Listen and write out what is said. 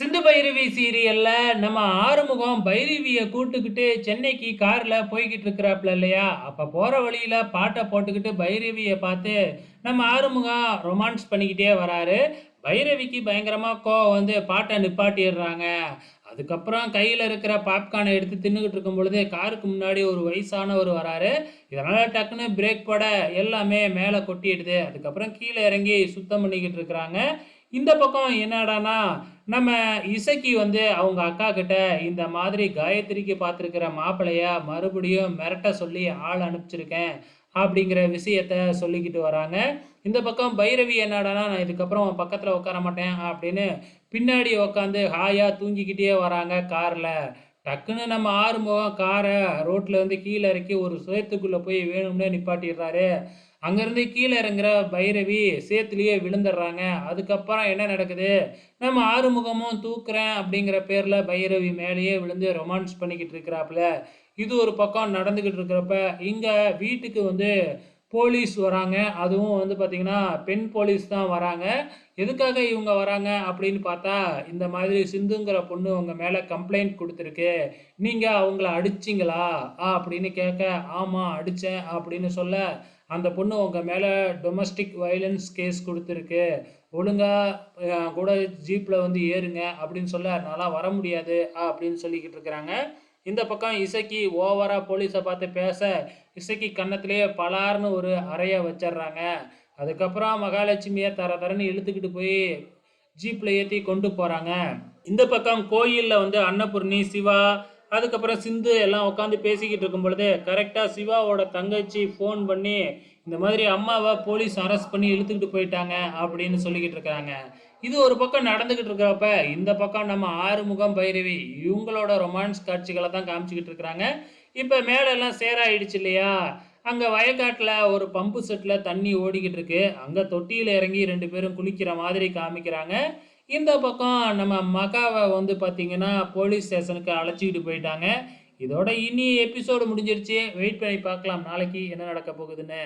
சிந்து பைரவி சீரியல்ல நம்ம ஆறுமுகம் பைரவியை கூட்டுக்கிட்டு சென்னைக்கு கார்ல போய்கிட்டு இருக்கிறாப்ல இல்லையா? அப்போ போற வழியில பாட்டை போட்டுக்கிட்டு பைரவியை பார்த்து நம்ம ஆறுமுகம் ரொமான்ஸ் பண்ணிக்கிட்டே வராரு. பைரவிக்கு பயங்கரமா கோவம் வந்து பாட்டை நிப்பாட்டிடுறாங்க. அதுக்கப்புறம் கையில் இருக்கிற பாப்கார்னை எடுத்து தின்னுக்கிட்டு இருக்கும் பொழுது காருக்கு முன்னாடி ஒரு வயசானவர் வராரு. இதனால் டக்குன்னு பிரேக் போட எல்லாமே மேலே கொட்டிடுது. அதுக்கப்புறம் கீழே இறங்கி சுத்தம் பண்ணிக்கிட்டு இருக்கிறாங்க. இந்த பக்கம் என்னடான்னா நம்ம இசைக்கு வந்து அவங்க அக்கா கிட்ட இந்த மாதிரி காயத்ரிக்கு பார்த்துருக்கிற மாப்பிளைய மறுபடியும் மிரட்ட சொல்லி ஆள் அனுப்பிச்சிருக்கேன் அப்படிங்கிற விஷயத்த சொல்லிக்கிட்டு வராங்க. இந்த பக்கம் பைரவி என்னடானா நான் இதுக்கப்புறம் பக்கத்தில் உட்கார மாட்டேன் அப்படின்னு பின்னாடி உட்காந்து ஹாயாக தூங்கிக்கிட்டே வராங்க காரில். டக்குன்னு நம்ம ஆறுமுகம் காரை ரோட்டில் வந்து கீழே இறக்கி ஒரு சேத்துக்குள்ளே போய் வேணும்னே நிப்பாட்டிடுறாரு. அங்கேருந்து கீழே இறங்குற பைரவி சேத்துலேயே விழுந்துடுறாங்க. அதுக்கப்புறம் என்ன நடக்குது? நம்ம ஆறுமுகமும் தூக்குறேன் அப்படிங்கிற பேரில் பைரவி மேலேயே விழுந்து ரொமான்ஸ் பண்ணிக்கிட்டு இருக்கிறாப்புல. இது ஒரு பக்கம் நடந்துக்கிட்டு இருக்கிறப்ப இங்கே வீட்டுக்கு வந்து போலீஸ் வராங்க. அதுவும் வந்து பார்த்திங்கன்னா பெண் போலீஸ் தான் வராங்க. எதுக்காக இவங்க வராங்க அப்படின்னு பார்த்தா இந்த மாதிரி சிந்துங்கிற பொண்ணு உங்கள் மேலே கம்ப்ளைண்ட் கொடுத்துருக்கு. நீங்கள் அவங்கள அடிச்சிங்களா? ஆ அப்படின்னு கேட்க ஆமாம் அடித்தேன் அப்படின்னு சொல்ல அந்த பொண்ணு உங்கள் மேலே டொமஸ்டிக் வைலன்ஸ் கேஸ் கொடுத்துருக்கு. ஒழுங்காக கூட ஜீப்பில் வந்து ஏறுங்க அப்படின்னு சொல்ல நல்லா வர முடியாது அப்படின்னு சொல்லிக்கிட்டு இருக்கிறாங்க. இந்த பக்கம் இசக்கி ஓவராக போலீஸை பார்த்து பேச இசக்கி கன்னத்திலேயே பலார்னு ஒரு அறையை வச்சிடுறாங்க. அதுக்கப்புறம் மகாலட்சுமியை தர தரன்னு இழுத்துக்கிட்டு போய் ஜீப்பில் ஏற்றி கொண்டு போகிறாங்க இந்த பக்கம் கோயிலில் வந்து அன்னபூர்ணி சிவா அதுக்கப்புறம் சிந்து எல்லாம் உட்காந்து பேசிக்கிட்டு இருக்கும் பொழுது கரெக்டாக சிவாவோட தங்கச்சி ஃபோன் பண்ணி இந்த மாதிரி அம்மாவை போலீஸ் அரெஸ்ட் பண்ணி இழுத்துக்கிட்டு போயிட்டாங்க அப்படின்னு சொல்லிக்கிட்டு இருக்கிறாங்க. இது ஒரு பக்கம் நடந்துக்கிட்டு இருக்கிறப்ப இந்த பக்கம் நம்ம ஆறுமுகம் பைரவி இவங்களோட ரொமான்ஸ் காட்சிகளை தான் காமிச்சிக்கிட்டு இருக்கிறாங்க. இப்போ மேலெல்லாம் சேராயிடுச்சு இல்லையா? அங்கே வயக்காட்டில் ஒரு பம்பு செட்டில் தண்ணி ஓடிக்கிட்டு இருக்கு. அங்கே தொட்டியில் இறங்கி ரெண்டு பேரும் குளிக்கிற மாதிரி காமிக்கிறாங்க. இந்த பக்கம் நம்ம மகாவை வந்து பார்த்திங்கன்னா போலீஸ் ஸ்டேஷனுக்கு அழைச்சிக்கிட்டு போயிட்டாங்க. இதோட இனி எபிசோடு முடிஞ்சிருச்சு. வெயிட் பண்ணி பார்க்கலாம். நாளைக்கு என்ன நடக்க போகுதுன்னு.